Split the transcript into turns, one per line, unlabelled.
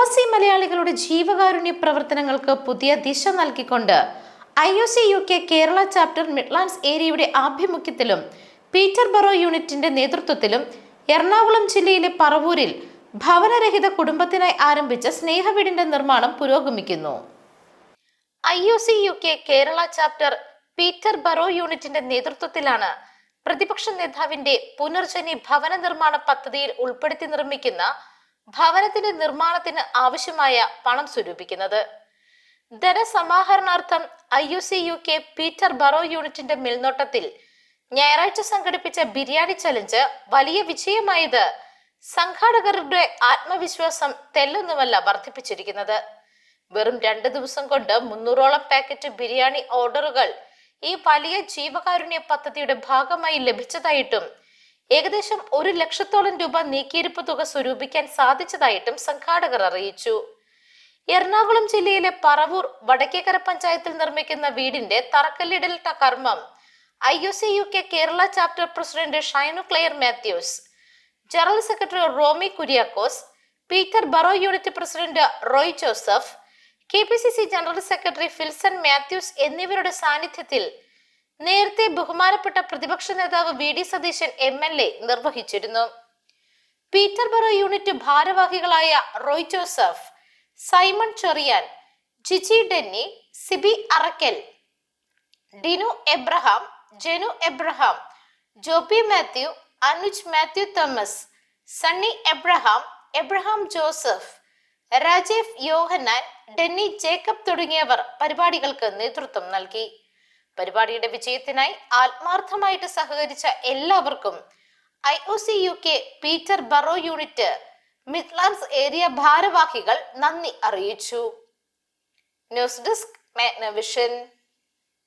പ്രവാസി മലയാളികളുടെ ജീവകാരുണ്യ പ്രവർത്തനങ്ങൾക്ക് പുതിയ ദിശ നൽകിക്കൊണ്ട് I O C U K Kerala chapter Midlands ഏരിയയുടെ ആഭിമുഖ്യത്തിലും പീറ്റർ ബറോ യൂണിറ്റിന്റെ നേതൃത്വത്തിലും എറണാകുളം ജില്ലയിലെ പറവൂരിൽ ഭവനരഹിത കുടുംബത്തിനായി ആരംഭിച്ച സ്നേഹവീടിന്റെ നിർമ്മാണം പുരോഗമിക്കുന്നു. I O C U K Kerala chapter Peterborough യൂണിറ്റിന്റെ നേതൃത്വത്തിലാണ് പ്രതിപക്ഷ നേതാവിന്റെ പുനർജനി ഭവന നിർമ്മാണ പദ്ധതിയിൽ ഉൾപ്പെടുത്തി നിർമ്മിക്കുന്ന ഭവനത്തിന്റെ നിർമ്മാണത്തിന് ആവശ്യമായ പണം സ്വരൂപിക്കുന്നത്. ധനസമാഹരണാർത്ഥം I U C U K Peterborough യൂണിറ്റിന്റെ മേൽനോട്ടത്തിൽ ഞായറാഴ്ച സംഘടിപ്പിച്ച ബിരിയാണി ചലഞ്ച് വലിയ വിജയമായത് സംഘാടകരുടെ ആത്മവിശ്വാസം തെല്ലൊന്നുമല്ല വർദ്ധിപ്പിച്ചിരിക്കുന്നത്. വെറും രണ്ട് ദിവസം കൊണ്ട് മുന്നൂറോളം പാക്കറ്റ് ബിരിയാണി ഓർഡറുകൾ ഈ വലിയ ജീവകാരുണ്യ പദ്ധതിയുടെ ഭാഗമായി ലഭിച്ചതായിട്ടും ഏകദേശം ഒരു ലക്ഷത്തോളം രൂപ നീക്കിയിരിപ്പ് തുക സ്വരൂപിക്കാൻ സാധിച്ചതായിട്ടും സംഘാടകർ അറിയിച്ചു. എറണാകുളം ജില്ലയിലെ പറവൂർ വടക്കേക്കര പഞ്ചായത്തിൽ നിർമ്മിക്കുന്ന വീടിന്റെ തറക്കല്ലിടൽ കർമ്മം I U C U K Kerala chapter president Shainu Claire Mathews general secretary Romy Kuriakose Peterborough unit president Roy Joseph K P C C general secretary Filson Mathews എന്നിവരുടെ സാന്നിധ്യത്തിൽ നേരത്തെ ബഹുമാനപ്പെട്ട പ്രതിപക്ഷ നേതാവ് V D Satheesan M L A നിർവഹിച്ചിരുന്നു. Peterborough unit ഭാരവാഹികളായ Roy Joseph Simon Cherian Jiji Denny Sibi Arakkal Dinu Abraham Jenu Abraham Joby Mathew Anuj Mathew Thomas Sunny Abraham Abraham Joseph Rajeev Yohannan Denny Jacob തുടങ്ങിയവർ പരിപാടികൾക്ക് നേതൃത്വം നൽകി. പരിപാടിയുടെ വിജയത്തിനായി ആത്മാർത്ഥമായിട്ട് സഹകരിച്ച എല്ലാവർക്കും I O C U K Peterborough unit Midlands area ഭാരവാഹികൾ നന്ദി അറിയിച്ചു. News desk Magnavision.